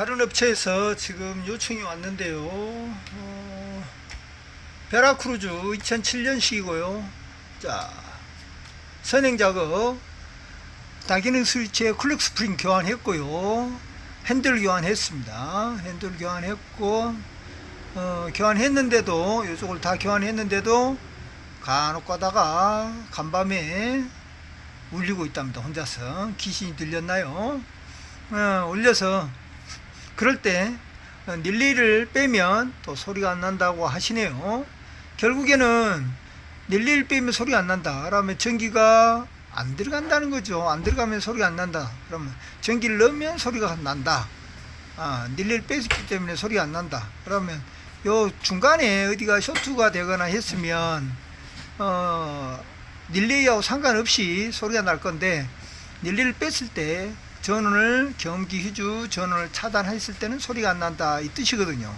다른 업체에서 지금 요청이 왔는데요. 어, 베라크루즈 2007년식이고요. 자, 선행 작업, 다기능 스위치에 클릭 스프링 교환했고요. 핸들 교환했습니다. 핸들 교환했고, 어, 교환했는데도, 이쪽을 다 교환했는데도, 간혹 가다가 간밤에 울리고 있답니다. 혼자서. 귀신이 들렸나요? 어, 올려서 그럴 때 어, 닐리를 빼면 또 소리가 안 난다고 하시네요. 결국에는 닐리를 빼면 소리가 안 난다. 그러면 전기가 안 들어간다는 거죠. 안 들어가면 소리가 안 난다. 그러면 전기를 넣으면 소리가 난다. 아, 닐리를 뺐기 때문에 소리가 안 난다. 그러면 요 중간에 어디가 쇼트가 되거나 했으면 어, 닐리하고 상관없이 소리가 날 건데 닐리를 뺐을 때 전원을 경기 휴주 전원을 차단했을 때는 소리가 안 난다 이 뜻이거든요.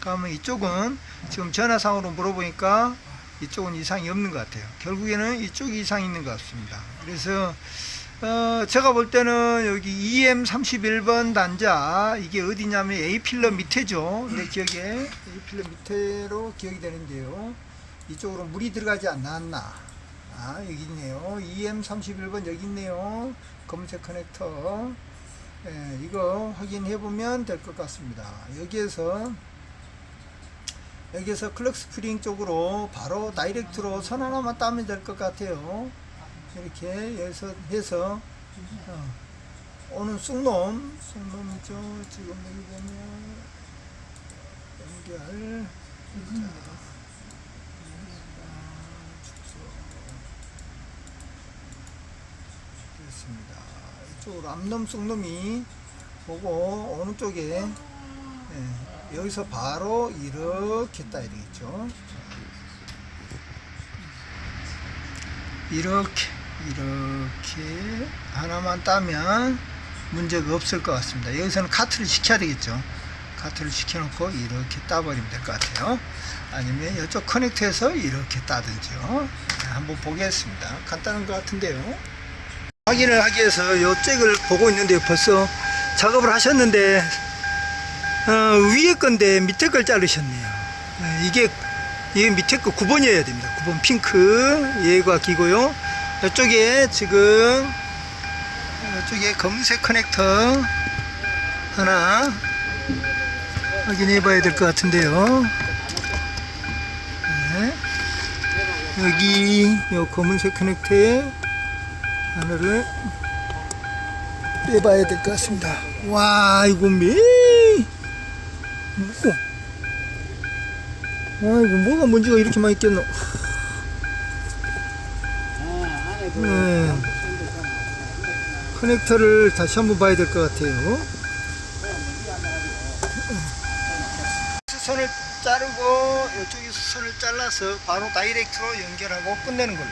그러면 이쪽은 지금 전화상으로 물어보니까 이쪽은 이상이 없는 것 같아요. 결국에는 이쪽이 이상이 있는 것 같습니다. 그래서 어, 제가 볼 때는 여기 EM 31번 단자 이게 어디냐면 A 필러 밑에죠. 내 기억에 A 필러 밑에로 기억이 되는데요. 이쪽으로 물이 들어가지 않았나? 아 여기 있네요. EM 31번 여기 있네요. 검색 커넥터. 예, 이거 확인해 보면 될 것 같습니다. 여기에서 여기에서 클럭 스프링 쪽으로 바로 다이렉트로 선 하나만 따면 될 것 같아요. 이렇게 여기서 해서 어, 오는 쑥놈 쑥놈이죠. 지금 여기 보면 연결 자, 됐습니다. 이쪽으로 암놈 쑥놈이 보고 오는 쪽에 예, 여기서 바로 이렇게 따야 되겠죠. 이렇게 이렇게 하나만 따면 문제가 없을 것 같습니다. 여기서는 카트를 시켜야 되겠죠. 카트를 시켜놓고 이렇게 따버리면 될 것 같아요. 아니면 이쪽 커넥트해서 이렇게 따든지요. 네, 한번 보겠습니다. 간단한 것 같은데요. 확인을 하기 위해서 요 잭을 보고 있는데 벌써 작업을 하셨는데 어, 위에 건데 밑에 걸 자르셨네요. 네, 이게 이게 밑에 거 9번이어야 됩니다. 9번 핑크 얘가 기고요. 이쪽에 지금 이쪽에 검은색 커넥터 하나 확인해 봐야 될 것 같은데요. 네. 여기 요 검은색 커넥터에 하나를 빼봐야 될 것 같습니다. 와, 이거 매, 뭐고? 와, 이거 뭐가 문제가 이렇게 많이 있겠노? 네. 커넥터를 다시 한번 봐야 될 것 같아요. 선을 자르고 이쪽에서 선을 잘라서 바로 다이렉트로 연결하고 끝내는 걸로.